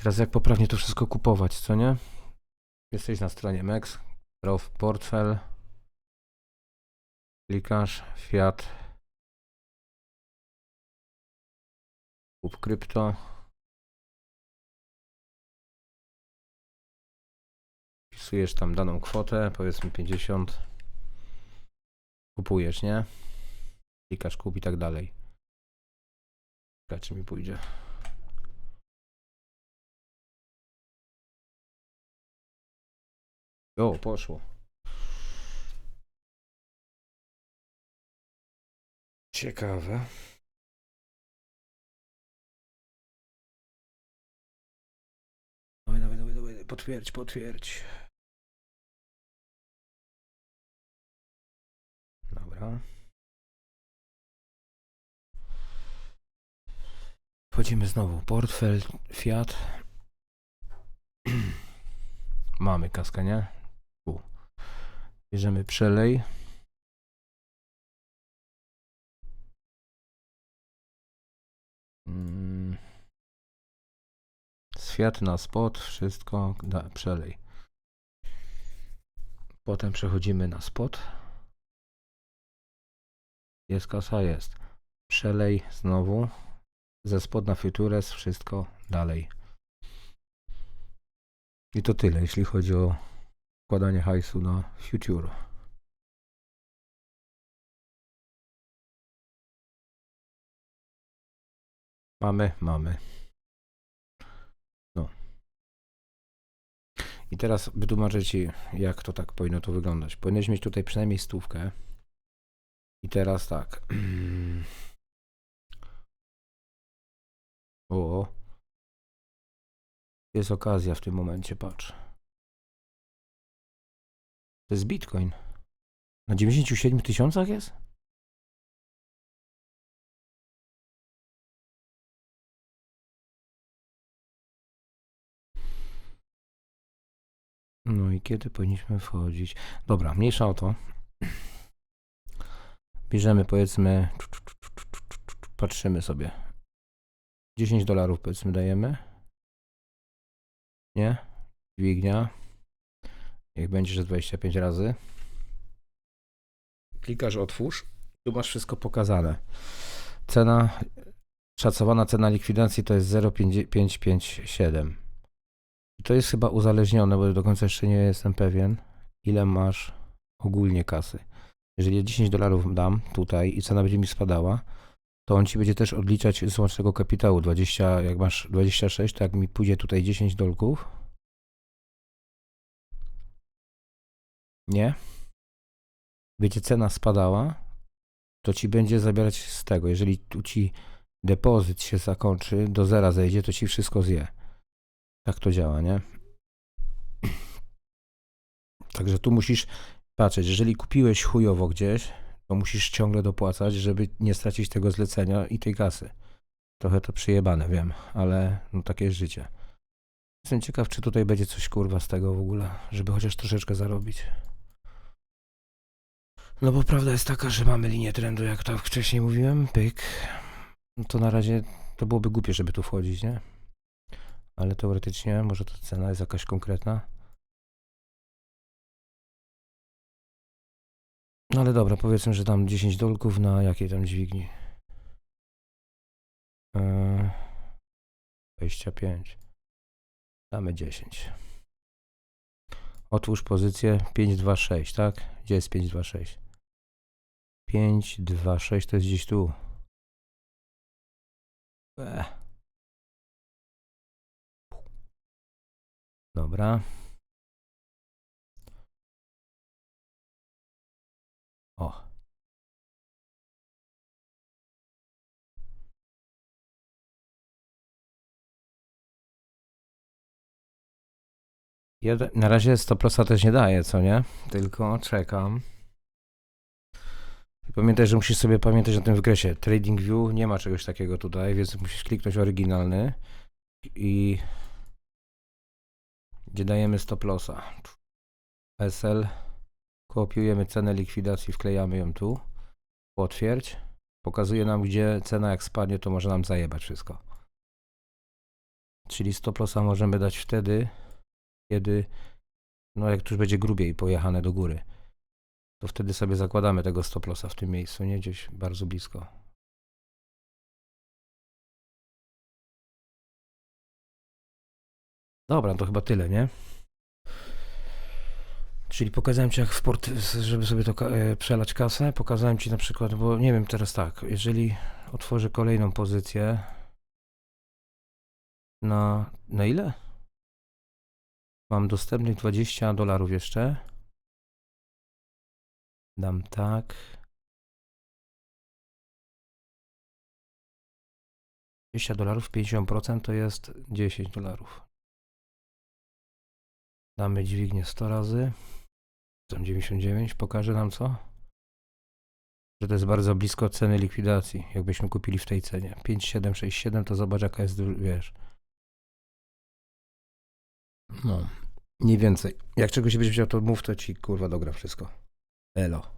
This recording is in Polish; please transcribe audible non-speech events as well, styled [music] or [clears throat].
Teraz jak poprawnie to wszystko kupować, co nie? Jesteś na stronie MEX, Prof Portfel, klikasz Fiat, kup krypto, wpisujesz tam daną kwotę, powiedzmy 50, kupujesz, nie? Klikasz kup i tak dalej. Czekaj, czy mi pójdzie. O, poszło. Ciekawe. Dawaj, dawaj, dawaj, dawaj, potwierdź, potwierdź. Dobra. Wchodzimy znowu. Portfel, Fiat. [clears throat] Mamy kaskę, nie? Bierzemy przelej. Mm. Z Fiat na spot, wszystko, da, przelej. Potem przechodzimy na spot. Jest kasa, jest. Przelej znowu. Ze spod na Futures, wszystko dalej. I to tyle, jeśli chodzi o wkładanie hajsu na Future. Mamy, mamy. No. I teraz wytłumaczę Ci, jak to tak powinno to wyglądać. Powinieneś mieć tutaj przynajmniej stówkę. I teraz tak. [clears throat] O. Jest okazja w tym momencie, patrz. To jest Bitcoin. Na 97 tysiącach jest? No i kiedy powinniśmy wchodzić? Dobra, mniejsza o to. Bierzemy powiedzmy, patrzymy sobie. 10 dolarów powiedzmy dajemy. Nie? Dźwignia. Niech będzie, że 25 razy. Klikasz otwórz. Tu masz wszystko pokazane. Cena, szacowana cena likwidacji to jest 0,557. I to jest chyba uzależnione, bo do końca jeszcze nie jestem pewien, ile masz ogólnie kasy. Jeżeli ja 10 dolarów dam tutaj i cena będzie mi spadała, to on ci będzie też odliczać z łącznego kapitału 20, jak masz 26, to jak mi pójdzie tutaj 10 dolków, nie, będzie cena spadała, to ci będzie zabierać z tego. Jeżeli tu ci depozyt się zakończy, do zera zejdzie, to ci wszystko zje. Tak to działa, nie? [clears throat] Także tu musisz patrzeć, jeżeli kupiłeś chujowo gdzieś, to musisz ciągle dopłacać, żeby nie stracić tego zlecenia i tej kasy. Trochę to przyjebane, wiem, ale no takie jest życie. Jestem ciekaw, czy tutaj będzie coś kurwa z tego w ogóle, żeby chociaż troszeczkę zarobić. No bo prawda jest taka, że mamy linię trendu, jak to wcześniej mówiłem, pyk. No to na razie to byłoby głupie, żeby tu wchodzić, nie? Ale teoretycznie może ta cena jest jakaś konkretna. No ale dobra, powiedzmy, że tam 10 dolków na jakiej tam dźwigni? Eee, 25. Damy 10. Otwórz pozycję 526, tak? Gdzie jest 526? 526 to jest gdzieś tu. Ech. Dobra. O. Ja na razie 100% też nie daję, co nie? Tylko czekam. Pamiętaj, że musisz sobie pamiętać o tym wykresie. Trading View nie ma czegoś takiego tutaj, więc musisz kliknąć oryginalny i gdzie dajemy stop lossa. SL kopiujemy cenę likwidacji, wklejamy ją tu. Potwierdź. Pokazuje nam, gdzie cena jak spadnie, to może nam zajebać wszystko. Czyli stop lossa możemy dać wtedy, kiedy, no jak tu już będzie grubiej pojechane do góry, to wtedy sobie zakładamy tego stop lossa w tym miejscu, nie gdzieś bardzo blisko. Dobra, to chyba tyle, nie? Czyli pokazałem Ci jak w port, żeby sobie to e, przelać kasę. Pokazałem Ci na przykład, bo nie wiem teraz tak, jeżeli otworzę kolejną pozycję na, na ile? Mam dostępnych 20 dolarów jeszcze. Dam tak. 20 dolarów, 50% to jest 10 dolarów. Damy dźwignię 100 razy. Tam 99 pokaże nam co? Że to jest bardzo blisko ceny likwidacji, jakbyśmy kupili w tej cenie. 5767 to zobacz jaka jest, wiesz. No, mniej więcej. Jak czegoś będziesz chciał, to mów, to ci kurwa dogra wszystko. Elo.